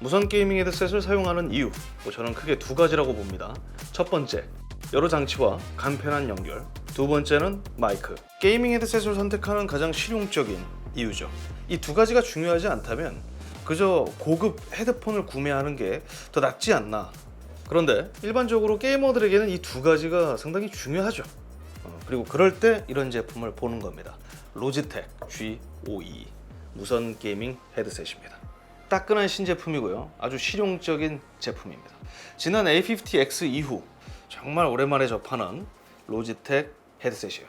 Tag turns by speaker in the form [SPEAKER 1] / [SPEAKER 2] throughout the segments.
[SPEAKER 1] 무선 게이밍 헤드셋을 사용하는 이유, 뭐 저는 크게 두 가지라고 봅니다. 첫 번째, 여러 장치와 간편한 연결. 두 번째는 마이크. 게이밍 헤드셋을 선택하는 가장 실용적인 이유죠. 이 두 가지가 중요하지 않다면 그저 고급 헤드폰을 구매하는 게 더 낫지 않나. 그런데 일반적으로 게이머들에게는 이 두 가지가 상당히 중요하죠. 어, 그리고 그럴 때 이런 제품을 보는 겁니다. 로지텍 G52 무선 게이밍 헤드셋입니다. 따끈한 신제품이고요. 아주 실용적인 제품입니다. 지난 A50X 이후 정말 오랜만에 접하는 로지텍 헤드셋이에요.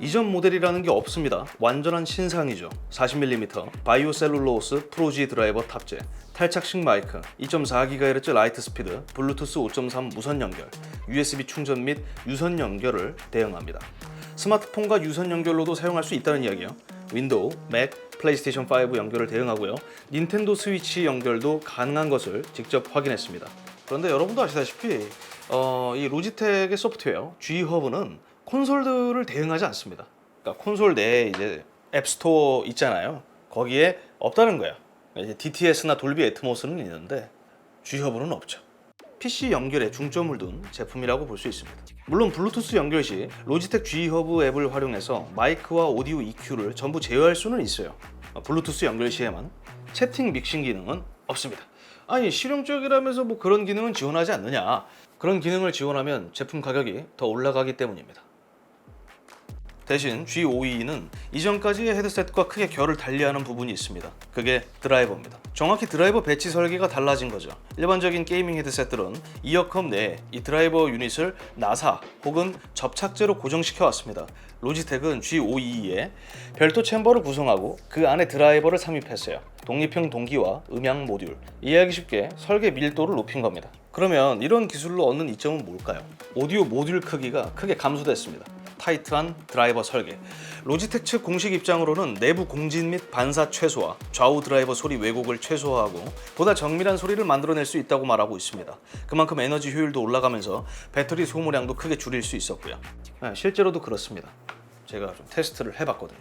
[SPEAKER 1] 이전 모델이라는 게 없습니다. 완전한 신상이죠. 40mm 바이오 셀룰로스 프로지 드라이버 탑재, 탈착식 마이크, 2.4GHz 라이트 스피드, 블루투스 5.3 무선 연결, USB 충전 및 유선 연결을 대응합니다. 스마트폰과 유선 연결로도 사용할 수 있다는 이야기요. 윈도우, 맥, 플레이스테이션 5 연결을 대응하고요. 닌텐도 스위치 연결도 가능한 것을 직접 확인했습니다. 그런데 여러분도 아시다시피 어, 이 로지텍의 소프트웨어 G 허브는 콘솔들을 대응하지 않습니다. 그러니까 콘솔 내에 이제 앱스토어 있잖아요. 거기에 없다는 거예요. 이제 DTS나 돌비 애트모스는 있는데 G 허브는 없죠. PC 연결에 중점을 둔 제품이라고 볼 수 있습니다. 물론 블루투스 연결 시 로지텍 G 허브 앱을 활용해서 마이크와 오디오 EQ를 전부 제어할 수는 있어요. 어, 블루투스 연결 시에만 채팅 믹싱 기능은 없습니다. 아니 실용 적이라면서 뭐 그런 기능은 지원하지 않느냐? 그런 기능을 지원하면 제품 가격이 더 올라가기 때문입니다. 대신 G52는 이전까지의 헤드셋과 크게 결을 달리하는 부분이 있습니다. 그게 드라이버입니다. 정확히 드라이버 배치 설계가 달라진 거죠. 일반적인 게이밍 헤드셋들은 이어컵 내에 이 드라이버 유닛을 나사 혹은 접착제로 고정시켜 왔습니다. 로지텍은 G52에 별도 챔버를 구성하고 그 안에 드라이버를 삽입했어요. 독립형 동기와 음향 모듈. 이해하기 쉽게 설계 밀도를 높인 겁니다. 그러면 이런 기술로 얻는 이점은 뭘까요? 오디오 모듈 크기가 크게 감소됐습니다. 타이트한 드라이버 설계. 로지텍 측 공식 입장으로는 내부 공진 및 반사 최소화, 좌우 드라이버 소리 왜곡을 최소화하고 보다 정밀한 소리를 만들어낼 수 있다고 말하고 있습니다. 그만큼 에너지 효율도 올라가면서 배터리 소모량도 크게 줄일 수 있었고요. 네, 실제로도 그렇습니다. 제가 좀 테스트를 해봤거든요.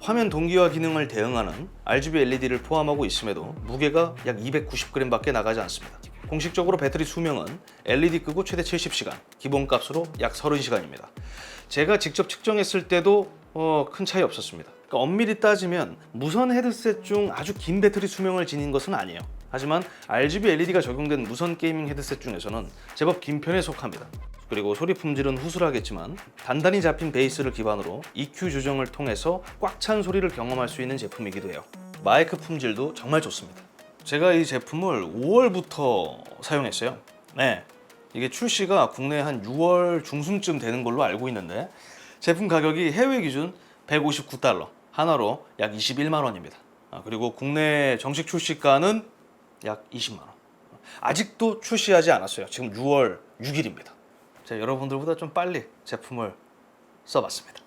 [SPEAKER 1] 화면 동기화 기능을 대응하는 RGB LED를 포함하고 있음에도 무게가 약 290g밖에 나가지 않습니다. 공식적으로 배터리 수명은 LED 끄고 최대 70시간, 기본값으로 약 30시간입니다. 제가 직접 측정했을 때도 어, 큰 차이 없었습니다. 그러니까 엄밀히 따지면 무선 헤드셋 중 아주 긴 배터리 수명을 지닌 것은 아니에요. 하지만 RGB LED가 적용된 무선 게이밍 헤드셋 중에서는 제법 긴 편에 속합니다. 그리고 소리 품질은 후술하겠지만 단단히 잡힌 베이스를 기반으로 EQ 조정을 통해서 꽉 찬 소리를 경험할 수 있는 제품이기도 해요. 마이크 품질도 정말 좋습니다. 제가 이 제품을 5월부터 사용했어요. 네. 이게 출시가 국내 한 6월 중순쯤 되는 걸로 알고 있는데 제품 가격이 해외 기준 159달러, 하나로 약 21만 원입니다. 아, 그리고 국내 정식 출시가는 약 20만 원. 아직도 출시하지 않았어요. 지금 6월 6일입니다. 제가 여러분들보다 좀 빨리 제품을 써봤습니다.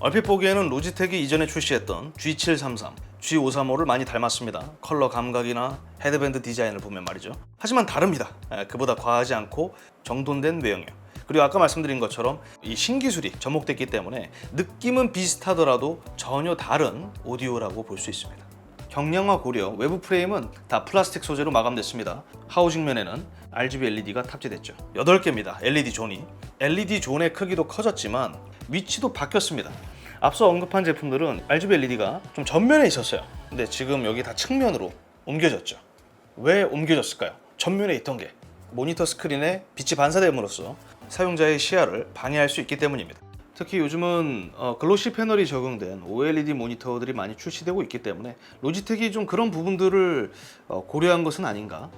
[SPEAKER 1] 얼핏 보기에는 로지텍이 이전에 출시했던 G733, G535를 많이 닮았습니다. 컬러 감각이나 헤드밴드 디자인을 보면 말이죠. 하지만 다릅니다. 에, 그보다 과하지 않고 정돈된 외형이에요. 그리고 아까 말씀드린 것처럼 이 신기술이 접목됐기 때문에 느낌은 비슷하더라도 전혀 다른 오디오라고 볼 수 있습니다. 경량화 고려 외부 프레임은 다 플라스틱 소재로 마감됐습니다. 하우징 면에는 RGB LED가 탑재됐죠. 8개입니다. LED 존이. LED 존의 크기도 커졌지만 위치도 바뀌었습니다. 앞서 언급한 제품들은 RGB LED가 좀 전면에 있었어요. 근데 지금 여기 다 측면으로 옮겨졌죠. 왜 옮겨졌을까요? 전면에 있던 게 모니터 스크린에 빛이 반사됨으로써 사용자의 시야를 방해할 수 있기 때문입니다. 특히 요즘은 어, 글로시 패널이 적용된 OLED 모니터들이 많이 출시되고 있기 때문에 로지텍이 좀 그런 부분들을 어, 고려한 것은 아닌가.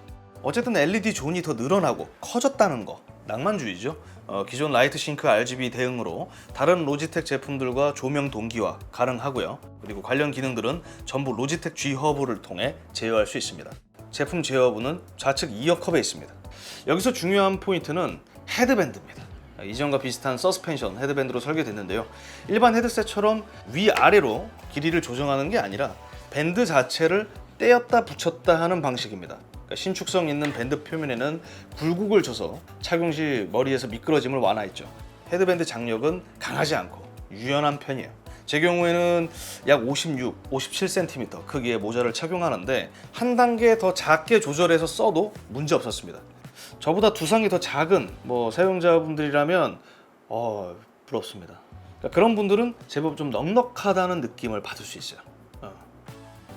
[SPEAKER 1] 어쨌든 LED 존이 더 늘어나고 커졌다는 거 낭만주의죠. 어, 기존 라이트 싱크 RGB 대응으로 다른 로지텍 제품들과 조명 동기화 가능하고요. 그리고 관련 기능들은 전부 로지텍 G 허브를 통해 제어할 수 있습니다. 제품 제어 부는 좌측 2역 컵에 있습니다. 여기서 중요한 포인트는 헤드밴드입니다. 이전과 비슷한 서스펜션 헤드밴드로 설계됐는데요. 일반 헤드셋처럼 위아래로 길이를 조정하는 게 아니라 밴드 자체를 떼었다 붙였다 하는 방식입니다. 그러니까 신축성 있는 밴드 표면에는 굴곡을 줘서 착용 시 머리에서 미끄러짐을 완화했죠. 헤드밴드 장력은 강하지 않고 유연한 편이에요. 제 경우에는 약 56, 57cm 크기의 모자를 착용하는데 한 단계 더 작게 조절해서 써도 문제 없었습니다. 저보다 두상이 더 작은 뭐 사용자분들이라면 어 부럽습니다. 그러니까 그런 분들은 제법 좀 넉넉하다는 느낌을 받을 수 있어요.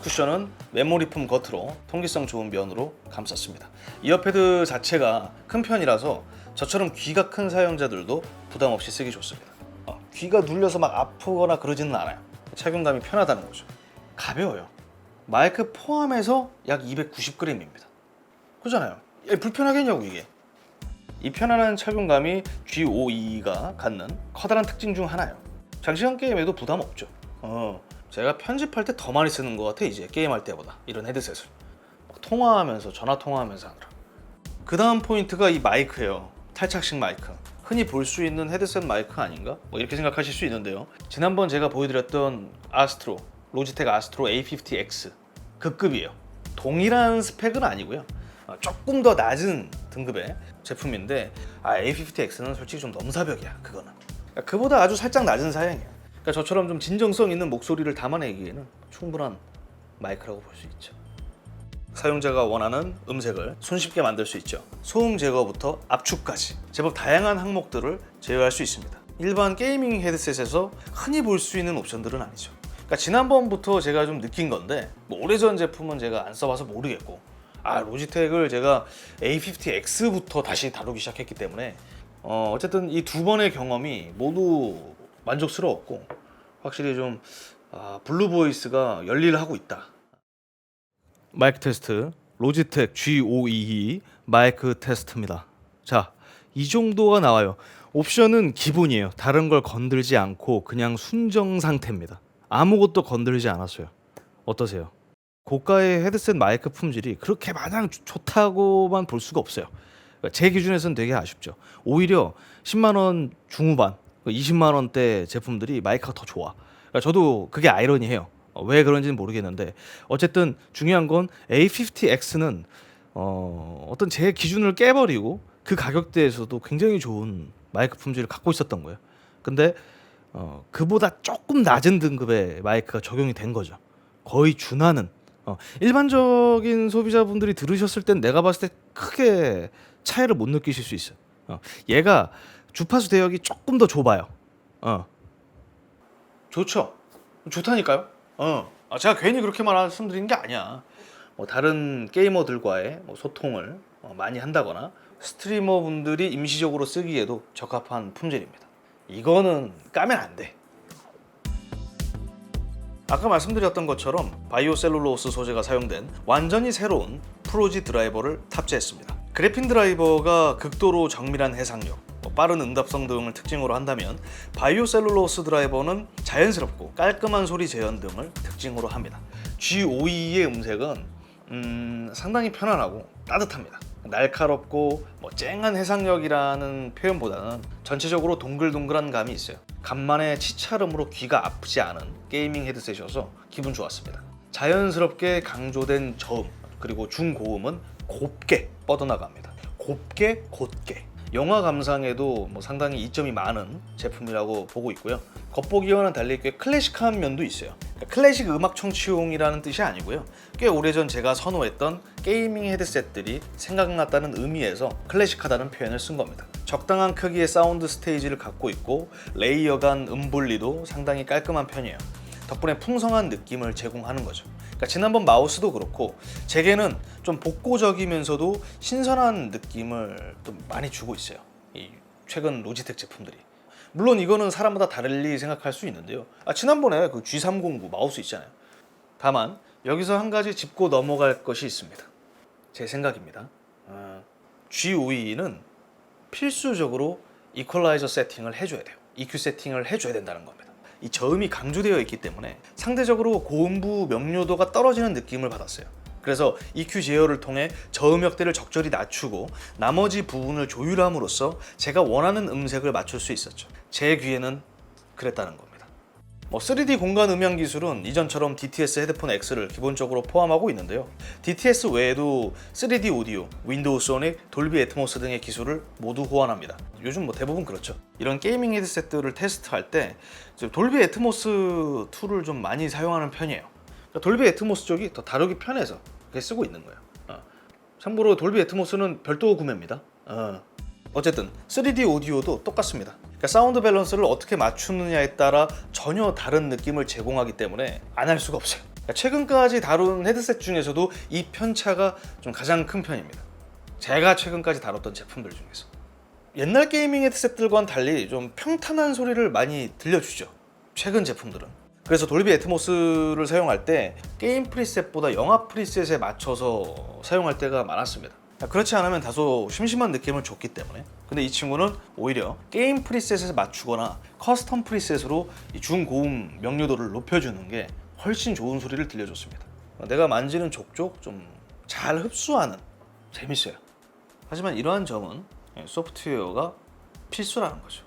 [SPEAKER 1] 어. 쿠션은 메모리품 겉으로 통기성 좋은 면으로 감쌌습니다. 이어패드 자체가 큰 편이라서 저처럼 귀가 큰 사용자들도 부담 없이 쓰기 좋습니다. 어, 귀가 눌려서 막 아프거나 그러지는 않아요. 착용감이 편하다는 거죠. 가벼워요. 마이크 포함해서 약 290g입니다. 그잖아요. 예, 불편하겠냐고 이게. 이 편안한 착용감이 G522가 갖는 커다란 특징 중 하나예요. 장시간 게임에도 부담 없죠. 어, 제가 편집할 때 더 많이 쓰는 것 같아 이제 게임할 때보다 이런 헤드셋을 막 통화하면서 전화 통화하면서 하느라. 그 다음 포인트가 이 마이크예요. 탈착식 마이크. 흔히 볼 수 있는 헤드셋 마이크 아닌가? 뭐 이렇게 생각하실 수 있는데요. 지난번 제가 보여드렸던 아스트로 로지텍 아스트로 A50X 그 급이에요. 동일한 스펙은 아니고요. 어, 조금 더 낮은 등급의 제품인데 아, A50X는 솔직히 좀 넘사벽이야. 그거는. 그러니까 그보다 아주 살짝 낮은 사양이야. 그러니까 저처럼 좀 진정성 있는 목소리를 담아내기에는 충분한 마이크라고 볼 수 있죠. 사용자가 원하는 음색을 손쉽게 만들 수 있죠. 소음 제거부터 압축까지 제법 다양한 항목들을 제어할 수 있습니다. 일반 게이밍 헤드셋에서 흔히 볼 수 있는 옵션들은 아니죠. 그러니까 지난번부터 제가 좀 느낀 건데 뭐 오래전 제품은 제가 안 써봐서 모르겠고 아 로지텍을 제가 A50X부터 다시 다루기 시작했기 때문에 어, 어쨌든 이 두 번의 경험이 모두 만족스러웠고 확실히 좀 아, 블루 보이스가 열일하고 있다. 마이크 테스트 로지텍 G522 마이크 테스트입니다. 자, 이 정도가 나와요. 옵션은 기본이에요. 다른 걸 건들지 않고 그냥 순정 상태입니다. 아무것도 건들지 않았어요. 어떠세요? 고가의 헤드셋 마이크 품질이 그렇게 마냥 좋- 좋다고만 볼 수가 없어요. 그러니까 제 기준에서는 되게 아쉽죠. 오히려 10만 원 중후반, 20만 원대 제품들이 마이크가 더 좋아. 그러니까 저도 그게 아이러니해요. 어, 왜 그런지는 모르겠는데 어쨌든 중요한 건 A50X는 어, 어떤 제 기준을 깨버리고 그 가격대에서도 굉장히 좋은 마이크 품질을 갖고 있었던 거예요. 근데 어, 그보다 조금 낮은 등급의 마이크가 적용이 된 거죠. 거의 준하는 어, 일반적인 소비자분들이 들으셨을 땐 내가 봤을 때 크게 차이를 못 느끼실 수 있어요. 어, 얘가 주파수 대역이 조금 더 좁아요. 어. 좋죠. 좋다니까요. 어. 아, 제가 괜히 그렇게 말씀드리는 게 아니야. 뭐 다른 게이머들과의 뭐 소통을 어, 많이 한다거나 스트리머 분들이 임시적으로 쓰기에도 적합한 품질입니다. 이거는 까면 안 돼. 아까 말씀드렸던 것처럼 바이오 셀룰로스 소재가 사용된 완전히 새로운 프로지 드라이버를 탑재했습니다. 그래핀 드라이버가 극도로 정밀한 해상력, 뭐 빠른 응답성 등을 특징으로 한다면 바이오 셀룰로스 드라이버는 자연스럽고 깔끔한 소리 재현 등을 특징으로 합니다. G52의 음색은 음, 상당히 편안하고 따뜻합니다. 날카롭고 뭐 쨍한 해상력이라는 표현보다는 전체적으로 동글동글한 감이 있어요. 간만에 치차름으로 귀가 아프지 않은 게이밍 헤드셋이어서 기분 좋았습니다. 자연스럽게 강조된 저음 그리고 중고음은 곱게 뻗어나갑니다. 곱게 곧게. 영화 감상에도 뭐 상당히 이점이 많은 제품이라고 보고 있고요. 겉보기와는 달리 꽤 클래식한 면도 있어요. 그러니까 클래식 음악 청취용이라는 뜻이 아니고요. 꽤 오래전 제가 선호했던 게이밍 헤드셋들이 생각났다는 의미에서 클래식하다는 표현을 쓴 겁니다. 적당한 크기의 사운드 스테이지를 갖고 있고 레이어 간 음분리도 상당히 깔끔한 편이에요. 덕분에 풍성한 느낌을 제공하는 거죠. 그러니까 지난번 마우스도 그렇고 제게는 좀 복고적이면서도 신선한 느낌을 좀 많이 주고 있어요. 이 최근 로지텍 제품들이. 물론 이거는 사람마다 다르리 생각할 수 있는데요. 아, 지난번에 그 G309 마우스 있잖아요. 다만 여기서 한 가지 짚고 넘어갈 것이 있습니다. 제 생각입니다. 어, G52는 필수적으로 이퀄라이저 세팅을 해줘야 돼요. EQ 세팅을 해줘야 된다는 겁니다. 이 저음이 강조되어 있기 때문에 상대적으로 고음부 명료도가 떨어지는 느낌을 받았어요. 그래서 EQ 제어를 통해 저음역대를 적절히 낮추고 나머지 부분을 조율함으로써 제가 원하는 음색을 맞출 수 있었죠. 제 귀에는 그랬다는 겁니다. 뭐 3D 공간 음향 기술은 이전처럼 DTS 헤드폰 X를 기본적으로 포함하고 있는데요. DTS 외에도 3D 오디오, 윈도우 소닉, 돌비 애트모스 등의 기술을 모두 호환합니다. 요즘 뭐 대부분 그렇죠. 이런 게이밍 헤드셋들을 테스트할 때 돌비 애트모스 툴을 좀 많이 사용하는 편이에요. 그러니까 돌비 애트모스 쪽이 더 다루기 편해서 그렇게 쓰고 있는 거예요. 어. 참고로 돌비 애트모스는 별도 구매입니다. 어. 어쨌든 3D 오디오도 똑같습니다. 그러니까 사운드 밸런스를 어떻게 맞추느냐에 따라 전혀 다른 느낌을 제공하기 때문에 안 할 수가 없어요. 그러니까 최근까지 다룬 헤드셋 중에서도 이 편차가 좀 가장 큰 편입니다. 제가 최근까지 다뤘던 제품들 중에서 옛날 게이밍 헤드셋들과는 달리 좀 평탄한 소리를 많이 들려주죠. 최근 제품들은. 그래서 돌비 애트모스를 사용할 때 게임 프리셋보다 영화 프리셋에 맞춰서 사용할 때가 많았습니다. 그렇지 않으면 다소 심심한 느낌을 줬기 때문에. 근데 이 친구는 오히려 게임 프리셋에 맞추거나 커스텀 프리셋으로 이 중고음 명료도를 높여주는 게 훨씬 좋은 소리를 들려줬습니다. 내가 만지는 족족 좀 잘 흡수하는 재밌어요. 하지만 이러한 점은 예, 소프트웨어가 필수라는 거죠.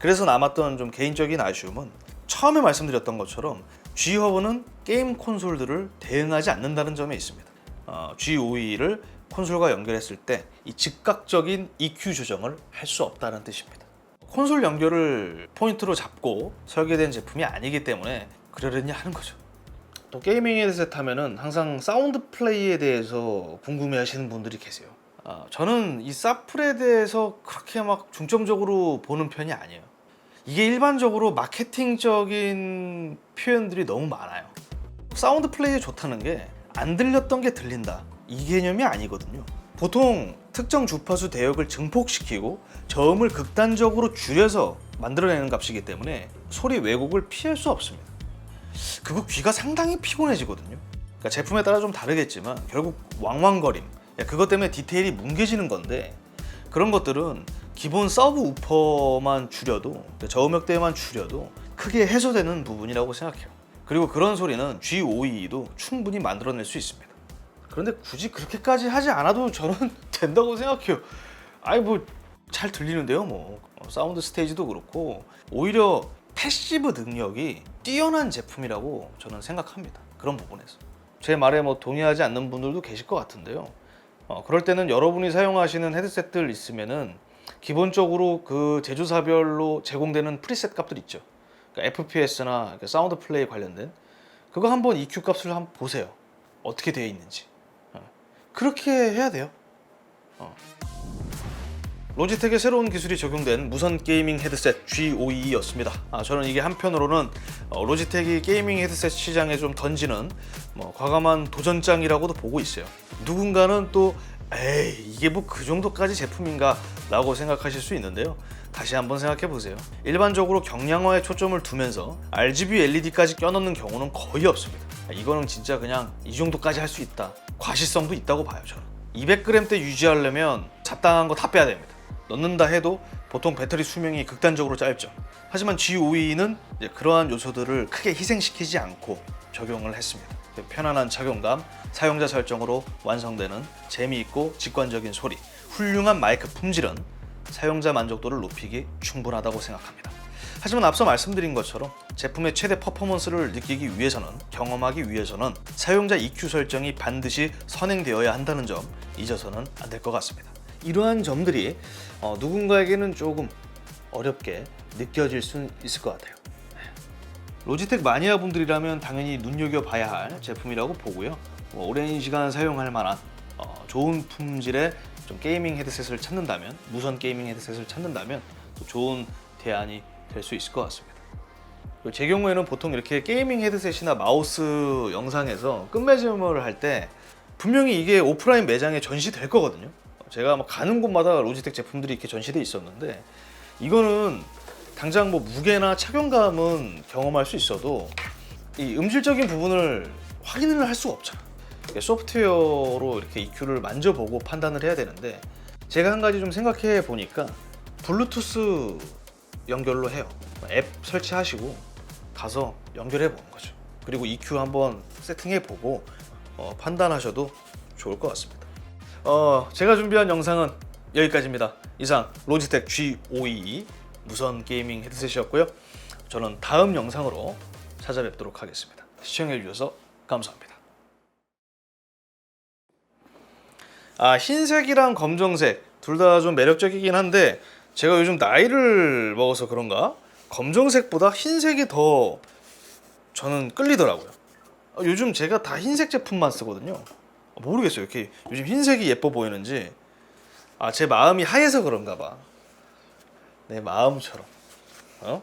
[SPEAKER 1] 그래서 남았던 좀 개인적인 아쉬움은 처음에 말씀드렸던 것처럼 G허브는 게임 콘솔들을 대응하지 않는다는 점에 있습니다 어, G52를 콘솔과 연결했을 때 이 즉각적인 EQ 조정을 할 수 없다는 뜻입니다. 콘솔 연결을 포인트로 잡고 설계된 제품이 아니기 때문에 그러려니 하는 거죠. 또 게이밍 헤드셋 하면은 항상 사운드 플레이에 대해서 궁금해 하시는 분들이 계세요. 아, 저는 이 사플에 대해서 그렇게 막 중점적으로 보는 편이 아니에요. 이게 일반적으로 마케팅적인 표현들이 너무 많아요. 사운드 플레이에 좋다는 게 안 들렸던 게 들린다. 이 개념이 아니거든요. 보통 특정 주파수 대역을 증폭시키고 저음을 극단적으로 줄여서 만들어내는 값이기 때문에 소리 왜곡을 피할 수 없습니다. 그거 귀가 상당히 피곤해지거든요. 그러니까 제품에 따라 좀 다르겠지만 결국 왕왕거림, 야, 그것 때문에 디테일이 뭉개지는 건데 그런 것들은 기본 서브 우퍼만 줄여도 저음역대만 줄여도 크게 해소되는 부분이라고 생각해요. 그리고 그런 소리는 G52도 충분히 만들어낼 수 있습니다. 그런데 굳이 그렇게까지 하지 않아도 저는 된다고 생각해요. 아니 뭐 잘 들리는데요, 뭐 어, 사운드 스테이지도 그렇고 오히려 패시브 능력이 뛰어난 제품이라고 저는 생각합니다. 그런 부분에서 제 말에 뭐 동의하지 않는 분들도 계실 것 같은데요. 어, 그럴 때는 여러분이 사용하시는 헤드셋들 있으면은 기본적으로 그 제조사별로 제공되는 프리셋 값들 있죠. 그러니까 FPS나 사운드 플레이 관련된 그거 한번 EQ 값을 한번 보세요. 어떻게 되어 있는지. 어. 그렇게 해야 돼요. 어. 로지텍의 새로운 기술이 적용된 무선 게이밍 헤드셋 G52였습니다. 아, 저는 이게 한편으로는 어, 로지텍이 게이밍 헤드셋 시장에 좀 던지는 뭐 과감한 도전장이라고도 보고 있어요. 누군가는 또 에이 이게 뭐 그 정도까지 제품인가 라고 생각하실 수 있는데요. 다시 한번 생각해 보세요. 일반적으로 경량화에 초점을 두면서 RGB LED까지 껴넣는 경우는 거의 없습니다. 이거는 진짜 그냥 이 정도까지 할 수 있다. 과시성도 있다고 봐요, 저는. 200g대 유지하려면 잡다한 거 다 빼야 됩니다. 넣는다 해도 보통 배터리 수명이 극단적으로 짧죠. 하지만 G52는 그러한 요소들을 크게 희생시키지 않고 적용을 했습니다. 편안한 착용감, 사용자 설정으로 완성되는 재미있고 직관적인 소리, 훌륭한 마이크 품질은 사용자 만족도를 높이기 충분하다고 생각합니다. 하지만 앞서 말씀드린 것처럼 제품의 최대 퍼포먼스를 느끼기 위해서는 경험하기 위해서는 사용자 EQ 설정이 반드시 선행되어야 한다는 점 잊어서는 안 될 것 같습니다. 이러한 점들이 어, 누군가에게는 조금 어렵게 느껴질 수 있을 것 같아요. 로지텍 마니아 분들이라면 당연히 눈여겨봐야 할 제품이라고 보고요. 뭐 오랜 시간 사용할 만한 어, 좋은 품질의 좀 게이밍 헤드셋을 찾는다면 무선 게이밍 헤드셋을 찾는다면 또 좋은 대안이 될 수 있을 것 같습니다. 제 경우에는 보통 이렇게 게이밍 헤드셋이나 마우스 영상에서 끝맺음을 할 때 분명히 이게 오프라인 매장에 전시될 거거든요. 제가 막 가는 곳마다 로지텍 제품들이 이렇게 전시돼 있었는데 이거는 당장 뭐 무게나 착용감은 경험할 수 있어도 이 음질적인 부분을 확인을 할 수가 없잖아. 소프트웨어로 이렇게 EQ를 만져보고 판단을 해야 되는데 제가 한 가지 좀 생각해 보니까 블루투스 연결로 해요. 앱 설치하시고 가서 연결해 보는 거죠. 그리고 EQ 한번 세팅해 보고 어, 판단하셔도 좋을 것 같습니다. 어, 제가 준비한 영상은 여기까지입니다. 이상 로지텍 G522 무선 게이밍 헤드셋이었고요. 저는 다음 영상으로 찾아뵙도록 하겠습니다. 시청해 주셔서 감사합니다. 아 흰색이랑 검정색 둘 다 좀 매력적이긴 한데 제가 요즘 나이를 먹어서 그런가 검정색보다 흰색이 더 저는 끌리더라고요. 아, 요즘 제가 다 흰색 제품만 쓰거든요. 아, 모르겠어요. 이렇게 요즘 흰색이 예뻐 보이는지 아 제 마음이 하얘서 그런가 봐. 내 마음처럼 어?